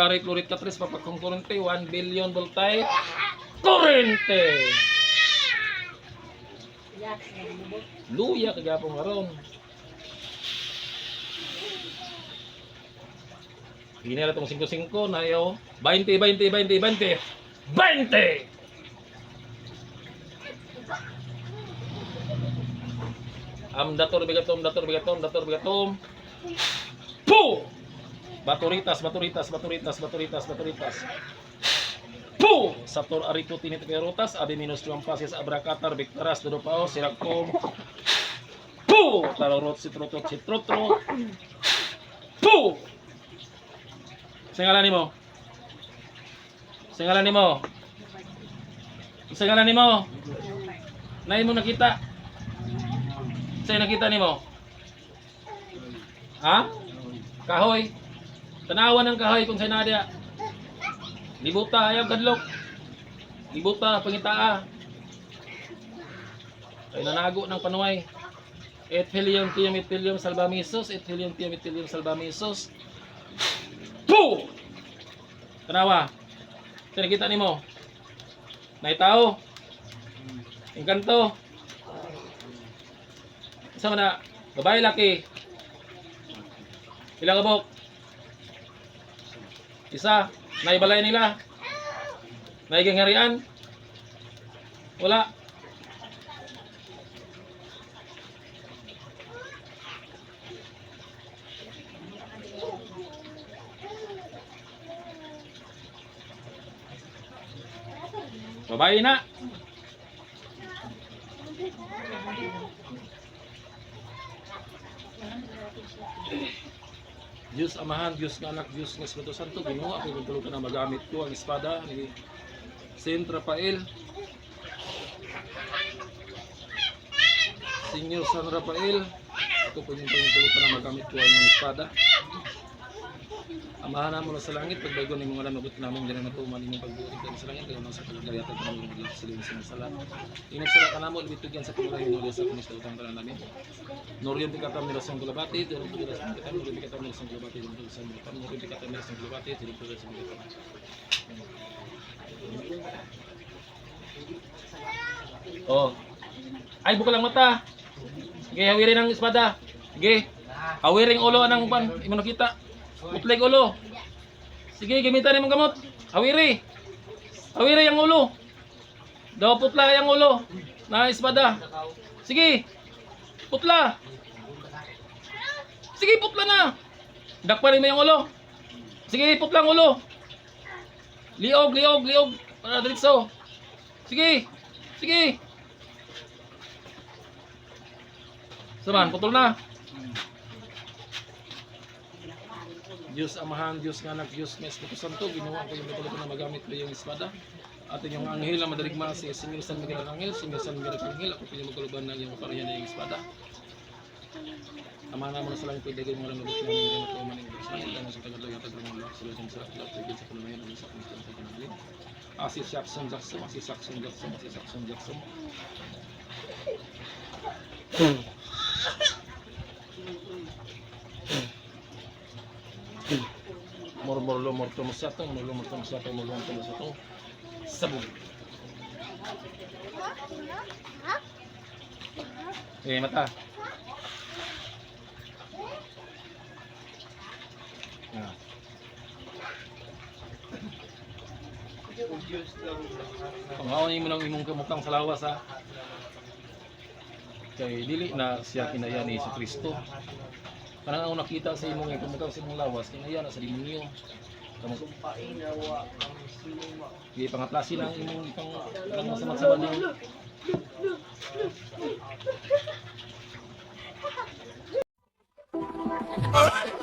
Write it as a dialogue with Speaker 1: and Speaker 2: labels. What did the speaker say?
Speaker 1: Mari Florit Catres papakong kurente 1 billion voltay kurente. Luya kagapong aron. Hini na itong 5-5 na yaw. 20, 20, 20, 20. 20! Am dator bigatom, dator bigatom, dator bigatom. Pu! Baturitas, baturitas, baturitas, baturitas, baturitas. Pu! Sator arito tinit perotas, abi minus tuang pasis abrakatar, biktaras, dodopao, sirakkom. Pu! Tarorot, sitrotot, sitrotro. Pu! Sa ngalan nimo. Sa ngalan nimo. Sa ngalan nimo. Nay mo nakita. Sa nakita nimo. Ha? Kahoy. Tanawan ng kahoy kung sa nadia. Libuta ayaw kadlok. Libuta pangitaa. Ay nanago ng panuay. Ethelium tium ethelium salbamisos, ethelium tium ethelium salbamisos. Po! Tanawa. Ito nakita nimo. Naitaw. Engkanto. Isa man na. Babae laki. Ilang kabok? Isa. Naibalay nila. Naigangarian. Wala. Babae na. Diyos Amahan, Diyos na Anak, Diyos na Espiritu Santo, Ginoo, ako yung tulugan na magamit ko ang espada ni Saint Rafael. Senyor San Rafael, ako po yung tulugan na magamit ko ang espada. Amahan namo na sa langit, pagbago ni mga lanobot namin, ganun na tuman inyong pagbuhay ka sa langit, ganun sa kalagayatan ka namin mga sa liwan sa mga sala. Inog sala ka namo, libitugan sa pagbuhay mo sa kumis sa utang tanan namin. Noriyon di katam nila sa kulabati, sa katam, noriyon di katam nila sa kulabati, dito sa noriyon di katam nila sa kulabati, dito sa katam. Oh. Ay, buka lang mata. Sige, hawirin ang espada. Sige. Hawirin ulo ng pan. Imo nakita. Putlig ulo. Sige, gamitan mong gamot. Hawiri. Hawiri ang ulo. Daw putla ang ulo. Na espada. Sige. Putla. Sige, putla na. Dakpa rin mo yung ulo. Sige, putla ang ulo. Liog, liog, liog. Para diretso. Sige. Sige. Saman, putol na. Diyos Amahan, Diyos nga Anak, Diyos nga Espiritu Santo, ginawa ko yung katulad na magamit ko yung espada. At yung anghel na madarigma si Senyor San Miguel Arangel, Senyor San Miguel Arangel, ako pinyung magkuluban ng yung parihan na yung espada. Amahan naman sa langit, pwede kayo mga lamabot namin yung mga tumaning sa langit, dahil sa tagal yata ng mga sila sa sarap, lahat pwede sa kalamayan ng sa kanilang sa kanilang. Asis Jackson Jackson, Asis Jackson Jackson, Asis Jackson Jackson. Murmurlo morto mo siya itong, murmurlo morto mo siya itong, murmurlo morto mo siya itong. Sabog. Eh, mata. Ah. Pangawan mo lang imong kamukang sa lawas ha. Kay dili na siya kinaya ni si Kristo. Kanang ako nakita sa imong kamukang sa imong lawas, kinaya na sa demonyo. Kamu Di pangaplasi lang imong ipang lang sa magsama niyo.